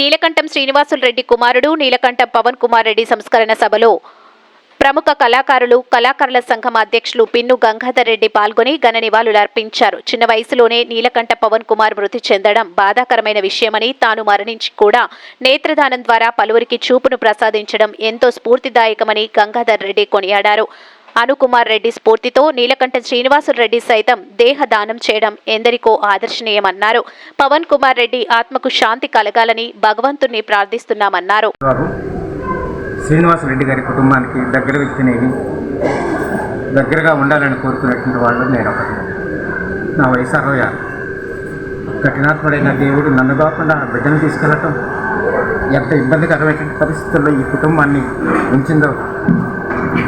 నీలకంఠం శ్రీనివాసులు రెడ్డి కుమారుడు నీలకంఠం పవన్ కుమార్ రెడ్డి సంస్కరణ సభలో ప్రముఖ కళాకారులు కళాకారుల సంఘం అధ్యక్షులు పిన్ను గంగాధర్ రెడ్డి పాల్గొని ఘన నివాళులర్పించారు చిన్న వయసులోనే నీలకంఠ పవన్ కుమార్ మృతి చెందడం బాధాకరమైన విషయమని తాను మరణించి కూడా నేత్రదానం ద్వారా పలువురికి చూపును ప్రసాదించడం ఎంతో స్ఫూర్తిదాయకమని గంగాధర్ రెడ్డి కొనియాడారు. అనుకుమార్ రెడ్డి స్ఫూర్తితో నీలకంఠ శ్రీనివాసులరెడ్డి సైతం దేహదానం చేయడం ఎందరికో ఆదర్శనీయమన్నారు. పవన్ కుమార్ రెడ్డి ఆత్మకు శాంతి కలగాలని భగవంతుణ్ణి ప్రార్థిస్తున్నామన్నారు. శ్రీనివాసరెడ్డి గారి కుటుంబానికి దగ్గర వ్యక్తినేమి దగ్గరగా ఉండాలని కోరుకునేటువంటి వాళ్ళు నేను ఒకటి నా వయసు అరవై ఆరు కఠినాత్ముడైన దేవుడు నన్ను కాకుండా బిడ్డను తీసుకెళ్ళటం ఎంత ఇబ్బందికరమైనటువంటి పరిస్థితుల్లో ఈ కుటుంబాన్ని ఉంచిందో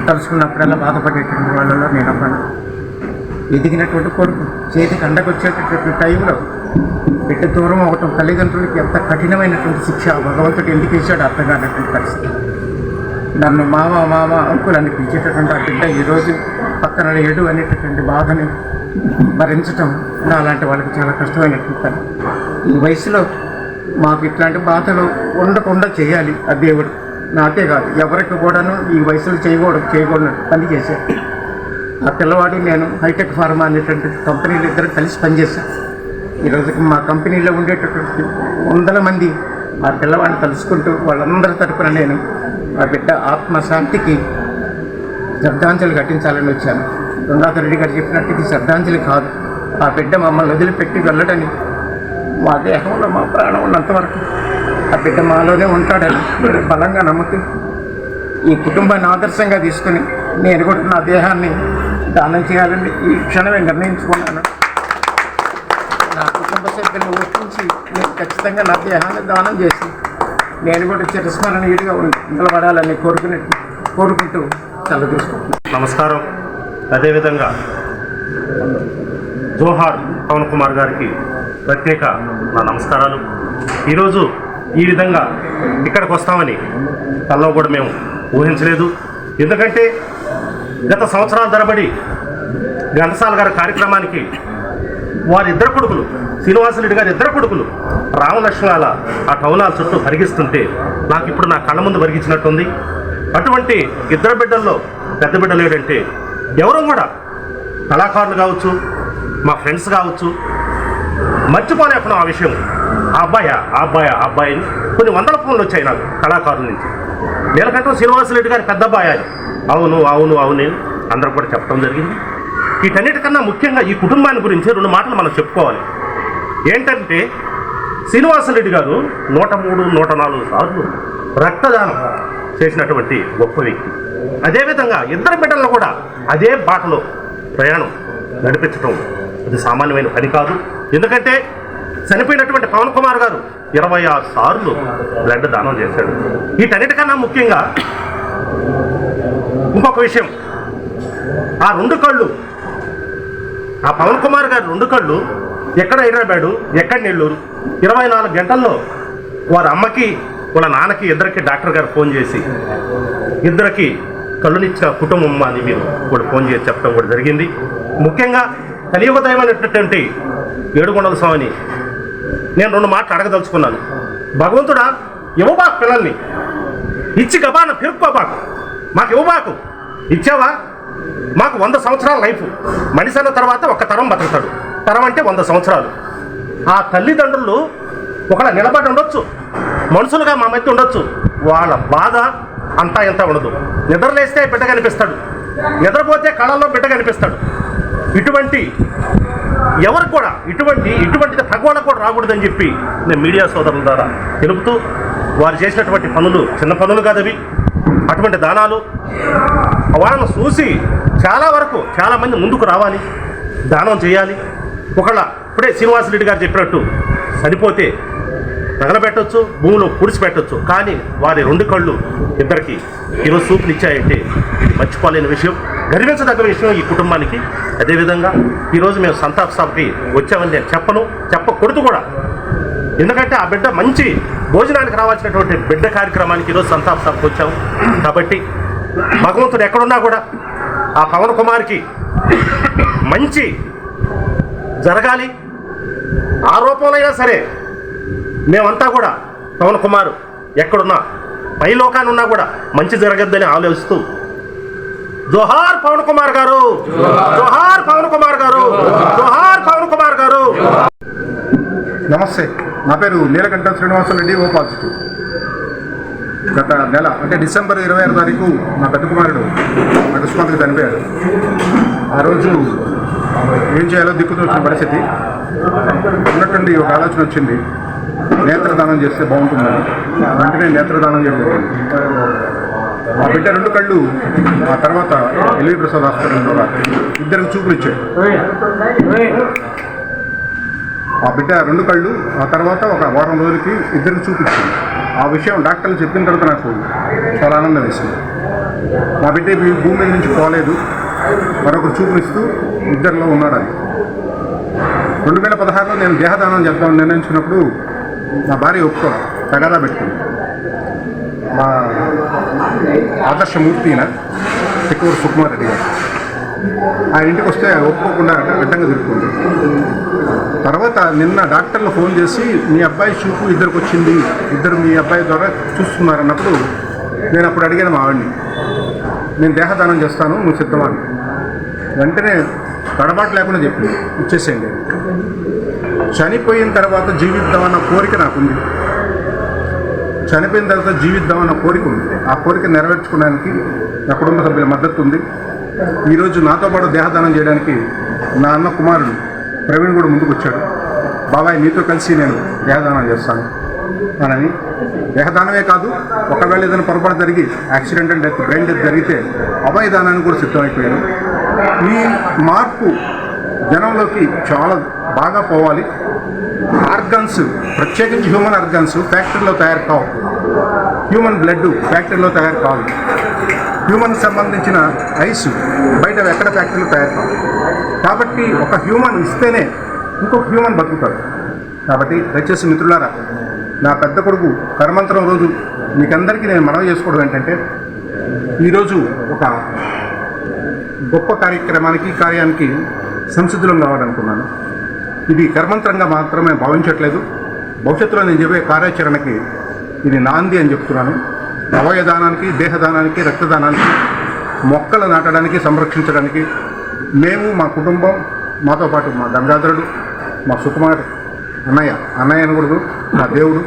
తలుచుకున్నప్పుడల్లా బాధపడేటువంటి వాళ్ళలో నేను ఒకడు ఎదిగినటువంటి కొడుకు చేతికి అండకొచ్చేటటువంటి టైంలో బిడ్డ దూరం అవటం తల్లిదండ్రులకి ఎంత కఠినమైనటువంటి శిక్ష భగవంతుడు ఎందుకు ఇచ్చాడు అర్థం కానటువంటి పరిస్థితి. నన్ను మామ మామ అంకుల్ అని పిలిచేటటువంటి ఆ బిడ్డ ఈరోజు పక్కన ఏడు అనేటటువంటి బాధని భరించటం నా అలాంటి వాళ్ళకి చాలా కష్టమైనటువంటి పని. ఈ వయసులో మాకు ఇట్లాంటి బాధలు ఉండకుండా చేయాలి ఆ దేవుడు. నాకే కాదు. ఎవరికి కూడాను ఈ వయసులో చేయకూడదు చేయకూడదు పని చేశాను ఆ పిల్లవాడు నేను హైటెక్ ఫార్మా అనేటువంటి కంపెనీలు ఇద్దరు కలిసి పనిచేశాను ఈరోజుకి మా కంపెనీలో ఉండేటటువంటి వందల మంది ఆ పిల్లవాడిని తలుచుకుంటూ వాళ్ళందరి తరపున నేను ఆ బిడ్డ ఆత్మశాంతికి శ్రద్ధాంజలి ఘటించాలని వచ్చాను. గంగాధర్ రెడ్డి గారు చెప్పినట్టు ఇది శ్రద్ధాంజలి కాదు. ఆ బిడ్డ మమ్మల్ని వదిలిపెట్టి వెళ్ళడని మా దేహంలో మా ప్రాణం ఉన్నంతవరకు ఆ బిడ్డ మాలోనే ఉంటాడని నేను బలంగా నమ్ముతూ ఈ కుటుంబాన్ని ఆదర్శంగా తీసుకుని నేను కూడా నా దేహాన్ని దానం చేయాలని ఈ క్షణమే నిర్ణయించుకున్నాను. నా కుటుంబ సభ్యులను ఒప్పించి నేను ఖచ్చితంగా నా దేహాన్ని దానం చేసి నేను కూడా చిరస్మరణీయుడిగా ఉండి నిలబడాలని కోరుకుని కోరుకుంటూ చల్ల తీసుకుంటున్నాను. నమస్కారం. అదేవిధంగా జోహార్ పవన్ కుమార్ గారికి ప్రత్యేక నా నమస్కారాలు. ఈరోజు ఈ విధంగా ఇక్కడికి వస్తామని కల్లో కూడా మేము ఊహించలేదు. ఎందుకంటే గత సంవత్సరాల తరబడి ఘంటసాల గారి కార్యక్రమానికి వారి ఇద్దరు కొడుకులు శ్రీనివాసరెడ్డి గారి ఇద్దరు కొడుకులు రామలక్ష్మణాల ఆ టౌన్ చుట్టూ పరిగిస్తుంటే నాకు ఇప్పుడు నా కళ్ళ ముందు పరిగించినట్టుంది అటువంటి ఇద్దరు బిడ్డల్లో పెద్ద బిడ్డలు ఏంటంటే ఎవరు కూడా కళాకారులు కావచ్చు మా ఫ్రెండ్స్ కావచ్చు మర్చిపోలేకపోయినా ఆ విషయం. ఆ అబ్బాయి ఆ అబ్బాయి ఆ అబ్బాయి అని కొన్ని వందల ఫోన్లు వచ్చాయి నాకు కళాకారుల నుంచి. నీలకంఠం శ్రీనివాసరెడ్డి గారి పెద్ద అబ్బాయి అవును అవును అవును అందరూ కూడా చెప్పడం జరిగింది. వీటన్నిటికన్నా ముఖ్యంగా ఈ కుటుంబాన్ని గురించి రెండు మాటలు మనం చెప్పుకోవాలి. ఏంటంటే శ్రీనివాసరెడ్డి గారు నూట మూడు నూట నాలుగు సార్లు రక్తదానం చేసినటువంటి గొప్ప వ్యక్తి. అదేవిధంగా ఇద్దరు బిడ్డలను కూడా అదే బాటలో ప్రయాణం నడిపించడం అది సామాన్యమైన పని కాదు. ఎందుకంటే చనిపోయినటువంటి పవన్ కుమార్ గారు ఇరవై ఆరు సార్లు బ్లడ్ దానం చేశాడు. వీటన్నిటికన్నా ముఖ్యంగా ఇంకొక విషయం. ఆ రెండు కళ్ళు ఆ పవన్ కుమార్ గారి రెండు కళ్ళు ఎక్కడ హైదరాబాదు ఎక్కడ నెల్లూరు ఇరవై నాలుగు గంటల్లో వారి అమ్మకి వాళ్ళ నాన్నకి ఇద్దరికి డాక్టర్ గారు ఫోన్ చేసి ఇద్దరికి కళ్ళునిచ్చిన కుటుంబం అని మీరు కూడా ఫోన్ చేసి చెప్పడం కూడా జరిగింది. ముఖ్యంగా కలియుగదయమైనటువంటి ఏడుకొండల స్వామిని నేను రెండు మాటలు అడగదలుచుకున్నాను. భగవంతుడా ఇవ్వబాకు పిల్లల్ని. ఇచ్చి గబాన పెరుక్కోబాకు. మాకు ఇవ్వబాకు. ఇచ్చావా? మాకు వంద సంవత్సరాల లైఫ్. మనిషి అన్న తర్వాత ఒక తరం బతుకుతాడు. తరం అంటే వంద సంవత్సరాలు. ఆ తల్లిదండ్రులు ఒకళ్ళ నిలబడి ఉండొచ్చు. మనుషులుగా మా మధ్య ఉండొచ్చు. వాళ్ళ బాధ అంతా ఎంత ఉండదు. నిద్రలేస్తే బిడ్డ కనిపిస్తాడు. నిద్రపోతే కళల్లో బిడ్డ కనిపిస్తాడు. ఇటువంటి ఎవరు కూడా ఇటువంటి ఇటువంటిది తగ్గవాళ్ళకు కూడా రాకూడదని చెప్పి నేను మీడియా సోదరుల ద్వారా తెలుపుతూ వారు చేసినటువంటి పనులు చిన్న పనులు కాదవి అటువంటి దానాలు వాళ్ళను చూసి చాలా వరకు చాలామంది ముందుకు రావాలి దానం చేయాలి. ఒకళ్ళ ఇప్పుడే శ్రీనివాసరెడ్డి గారు చెప్పినట్టు చనిపోతే తగలబెట్టొచ్చు భూమిలో పుడిచిపెట్టొచ్చు. కానీ వారి రెండు కళ్ళు ఇద్దరికి ఈరోజు చూపులు ఇది మర్చిపోలేని విషయం. గర్వించదగ్గ విషయం ఈ కుటుంబానికి. అదేవిధంగా ఈరోజు మేము సంతాప సభకి వచ్చామని నేను చెప్పను చెప్పకూడదు కూడా. ఎందుకంటే ఆ బిడ్డ మంచి భోజనానికి రావాల్సినటువంటి బిడ్డ కార్యక్రమానికి ఈరోజు సంతాప సభకు వచ్చాము. కాబట్టి భగవంతుడు ఎక్కడున్నా కూడా ఆ పవన్ కుమార్కి మంచి జరగాలి. ఆ రూపంలో అయినా సరే మేమంతా కూడా పవన్ కుమార్ ఎక్కడున్నా పై లోకాన్ని ఉన్నా కూడా మంచి జరగద్దని ఆలోచిస్తూ జోహార్ పవన్ కుమార్ గారు. జోహార్. పవన్ కుమార్ గారు. జోహార్. పవన్ కుమార్ గారు. నమస్తే. నా పేరు నీలకంఠ శ్రీనివాసరెడ్డి ఓ పాజిటివ్. గత నెల అంటే డిసెంబర్ ఇరవై ఆరు తారీఖు నా పెద్ద కుమారుడు అకస్మాత్తుగా చనిపోయాడు. ఆ రోజు ఏం చేయాలో దిక్కుతోచిన పరిస్థితి. ఉన్నటువంటి ఒక ఆలోచన వచ్చింది. నేత్రదానం చేస్తే బాగుంటుందని. వెంటనే నేత్రదానం చేయడం ఆ బిడ్డ రెండు కళ్ళు ఆ తర్వాత ఎల్వి ప్రసాద్ హాస్పిటల్లో ఇద్దరికి చూపులు ఇచ్చాడు. ఆ బిడ్డ రెండు కళ్ళు ఆ తర్వాత ఒక వారం రోజులకి ఇద్దరికి చూపించింది ఆ విషయం డాక్టర్లు చెప్పిన తర్వాత నాకు చాలా ఆనందం వేసింది. నా బిడ్డ ఈ భూమి మీద నుంచి పోలేదు. మరొకరు చూపునిస్తూ ఇద్దరిలో ఉన్నాడు అని రెండు వేల పదహారులో నేను దేహదానం చేద్దామని నిర్ణయించుకున్నప్పుడు నా భార్య ఒప్పుకోవాలి తగాదా పెట్టుకుంది. మా ఆదర్శమూర్తి ఈయన చిక్కూరు సుకుమార్ రెడ్డి గారు. ఆయన ఇంటికి వస్తే ఒప్పుకోకుండా అడ్డంగా తిరుగుతుంది. తర్వాత నిన్న డాక్టర్లు ఫోన్ చేసి మీ అబ్బాయి చూపు ఇద్దరికి వచ్చింది. ఇద్దరు మీ అబ్బాయి ద్వారా చూస్తున్నారు అన్నప్పుడు నేను అప్పుడు అడిగాను మా ఆవిడ్ని నేను దేహదానం చేస్తాను నువ్వు సిద్ధమా? వెంటనే తడబాటు లేకుండా చెప్పింది. ఇచ్చేసేయండి. చనిపోయిన తర్వాత జీవిద్దామన్న కోరిక నాకుంది. చనిపోయిన తర్వాత జీవిద్దామన్న కోరిక ఉంది. ఆ కోరిక నెరవేర్చుకోవడానికి నా కుటుంబ సభ్యుల మద్దతు ఉంది. ఈరోజు నాతో పాటు దేహదానం చేయడానికి నా అన్న కుమారుడు ప్రవీణ్ కూడా ముందుకు వచ్చాడు బాబాయ్ నీతో కలిసి నేను దేహదానం చేస్తాను అనని. దేహదానమే కాదు ఒకవేళ ఏదైనా పొరపాటు జరిగి యాక్సిడెంటల్ డెత్ బ్రెయిన్ డెత్ జరిగితే అభయదానానికి కూడా సిద్ధమైపోయాను. ఈ మార్పు జనంలోకి చాలా బాగా పోవాలి. ఆర్గన్స్ ప్రత్యేకించి హ్యూమన్ ఆర్గన్స్ ఫ్యాక్టరీలో తయారు కావు. హ్యూమన్ బ్లడ్ ఫ్యాక్టరీలో తయారు కావాలి హ్యూమన్ సంబంధించిన ఐస్ బయట ఎక్కడ ఫ్యాక్టరీలో తయారు కావు. కాబట్టి ఒక హ్యూమన్ ఇస్తేనే ఇంకొక హ్యూమన్ బతుకుతాడు. కాబట్టి దయచేసి మిత్రులారా నా పెద్ద కొడుకు కర్మంతరం రోజు మీకందరికీ నేను మనవి చేసుకోవడం ఏంటంటే ఈరోజు ఒక గొప్ప కార్యక్రమానికి కార్యానికి సంసిద్ధులం కావాలనుకున్నాను. ఇది కర్మంత్రంగా మాత్రమే భావించట్లేదు. భవిష్యత్తులో నేను చెప్పే కార్యాచరణకి ఇది నాంది అని చెప్తున్నాను. అవయదానానికి దేహదానానికి రక్తదానానికి మొక్కలు నాటడానికి సంరక్షించడానికి మేము మా కుటుంబం మాతో పాటు మా గంగాధరుడు మా సుకుమార్ అన్నయ్య అన్నయ్య అనకూడదు మా దేవుడు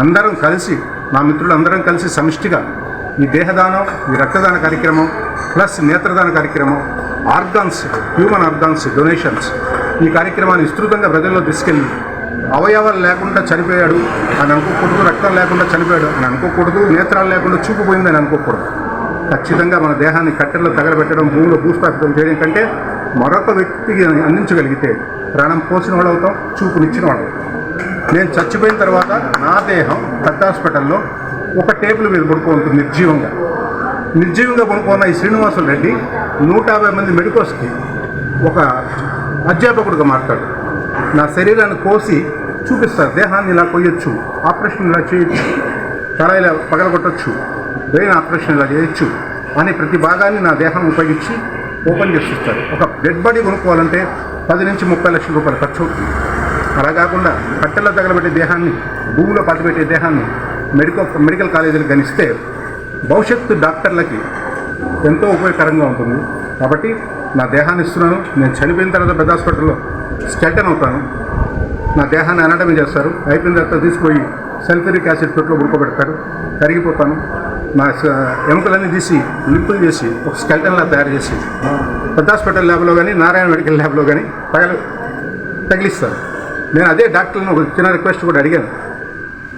అందరం కలిసి నా మిత్రులు అందరం కలిసి సమిష్టిగా ఈ దేహదానం ఈ రక్తదాన కార్యక్రమం ప్లస్ నేత్రదాన కార్యక్రమం ఆర్గాన్స్ హ్యూమన్ ఆర్గాన్స్ డొనేషన్స్ ఈ కార్యక్రమాన్ని విస్తృతంగా ప్రజల్లో తీసుకెళ్ళి అవయవాలు లేకుండా చనిపోయాడు అని అనుకోకూడదు రక్తం లేకుండా చనిపోయాడు అని అనుకోకూడదు నేత్రాలు లేకుండా చూపుపోయిందని అనుకోకూడదు. ఖచ్చితంగా మన దేహాన్ని కట్టెల్లో తగలబెట్టడం భూమిలో భూస్థాపితం చేయడం కంటే మరొక వ్యక్తికి అందించగలిగితే ప్రాణం పోసిన వాళ్ళు అవుతాం చూపునిచ్చిన వాళ్ళు నేను చచ్చిపోయిన తర్వాత నా దేహం పెద్ద హాస్పిటల్లో ఒక టేబుల్ మీద పడుకుంటుంది నిర్జీవంగా. నిర్జీవంగా పడుకున్న ఈ శ్రీనివాసులు రెడ్డి నూట యాభై మంది మెడికోస్కి ఒక అధ్యాపకుడిగా మాట్లాడు. నా శరీరాన్ని కోసి చూపిస్తారు దేహాన్ని ఇలా కొయ్యొచ్చు. ఆపరేషన్ ఇలా చేయొచ్చు. తల ఇలా పగలగొట్టచ్చు. బ్రెయిన్ ఆపరేషన్ ఇలా చేయొచ్చు అని ప్రతి భాగాన్ని నా దేహం ఉపయోగించి ఓపెన్ చేసిస్తారు ఒక డెడ్ బాడీ కొనుక్కోవాలంటే పది నుంచి ముప్పై లక్షల రూపాయలు ఖర్చు అవుతుంది అలా కాకుండా కట్టెల్లో తగలబెట్టే దేహాన్ని భూమిలో పాతిపెట్టే దేహాన్ని మెడికల్ మెడికల్ కాలేజీలకు గనిస్తే భవిష్యత్తు డాక్టర్లకి ఎంతో ఉపయోగకరంగా ఉంటుంది. కాబట్టి నా దేహాన్ని ఇస్తున్నాను. నేను చనిపోయిన తర్వాత పెద్ద హాస్పిటల్లో స్కెల్టన్ అవుతాను. నా దేహాన్ని అనడమే చేస్తారు. అయిపోయిన తర్వాత తీసుకుపోయి సల్ఫ్యూరిక్ యాసిడ్ తొట్లో ఉడకబెడతారు. కరిగిపోతాను. నా స- ఎముకలన్నీ తీసి లింపులు చేసి ఒక స్కెల్టన్లా తయారు చేసి పెద్ద హాస్పిటల్ ల్యాబ్లో కానీ నారాయణ మెడికల్ ల్యాబ్లో కానీ పగలు తగిలిస్తారు. నేను అదే డాక్టర్ని ఒక చిన్న రిక్వెస్ట్ కూడా అడిగాను ఆ కింద నీలకట్ట శ్రీనివాసరెడ్డి